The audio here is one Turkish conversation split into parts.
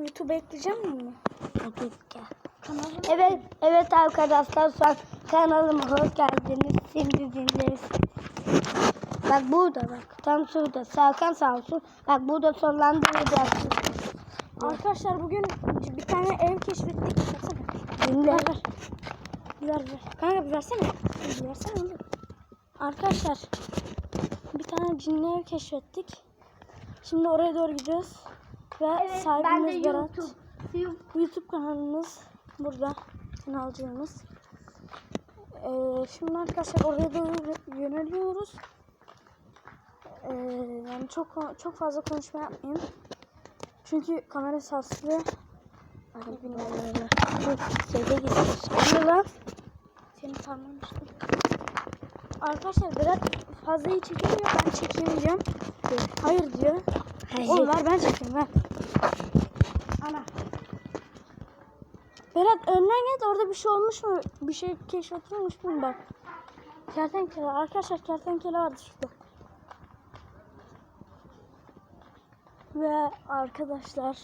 YouTube ekleyeceğim mi? Kanalıma Evet, evet arkadaşlar şu an kanalıma hoş geldiniz. Şimdi dinleriz. Bak burada bak. Tam şurada. Serkan sağ olsun. Bak burada sonlandıracağız. Arkadaşlar bugün bir tane ev keşfettik. Baksana. Dinle. Ver ver. Ver ver. Kanka bir versene. Bir versene oğlum. Arkadaşlar bir tane cinli ev keşfettik. Şimdi oraya doğru gidiyoruz. Ve sahibimiz Berat. YouTube kanalımız burada. Kanalcığımız. Ee, şimdi arkadaşlar oraya doğru yöneliyoruz. Ee, yani çok çok fazla konuşma yapmayayım. Çünkü kamera saslı. Hadi bilmem Şeyde gidiyoruz. Ne? Seni tanımıştım. Arkadaşlar Berat fazla iyi çekemiyor. Ben çekemeyeceğim. Hayır diyor. Oğlum ver ben çekeyim ver. Ana. Berat önden git orada bir şey olmuş mu? Bir şey keşfedilmiş mi bak. Kertenkele arkadaşlar kertenkele vardı şurada. Ve arkadaşlar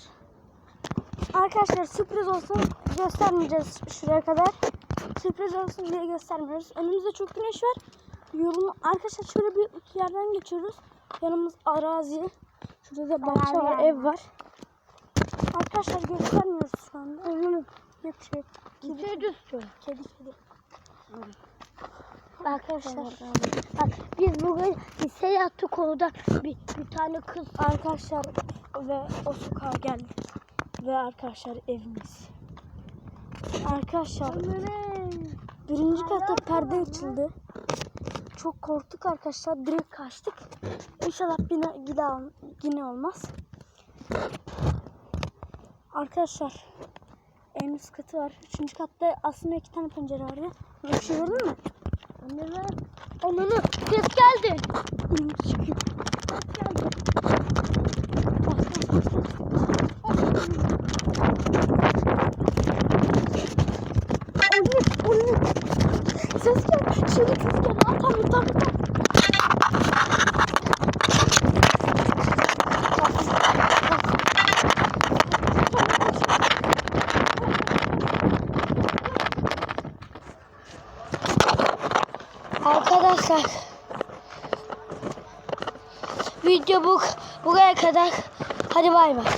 Arkadaşlar sürpriz olsun göstermeyeceğiz şuraya kadar. Sürpriz olsun diye göstermiyoruz. Önümüzde çok güneş var. Yolun arkadaşlar şöyle bir yerden geçiyoruz. Yanımız arazi. Şurada da bahçe var, ev var. Arkadaşlar göstermiyoruz şu anda. Önümü yok şey. Kedi, düştü. kedi, kedi. Arkadaşlar bak biz bugün lise yaptık orada bir, bir tane kız Arkadaşlar ve o sokağa geldik. Ve arkadaşlar evimiz. Arkadaşlar birinci katta perde açıldı. Çok korktuk arkadaşlar. Direkt kaçtık. İnşallah yine, yine, yine olmaz. Arkadaşlar en üst katı var. Üçüncü katta aslında iki tane pencere vardı. Bir şey gördün mü? Ver. Ananı ses geldi. Çıkıyor. Anne, anne. Ses geldi. Şöyle ses geldi. Aa, tamam, tamam, Arkadaşlar video bu buraya kadar. Hadi bay bay.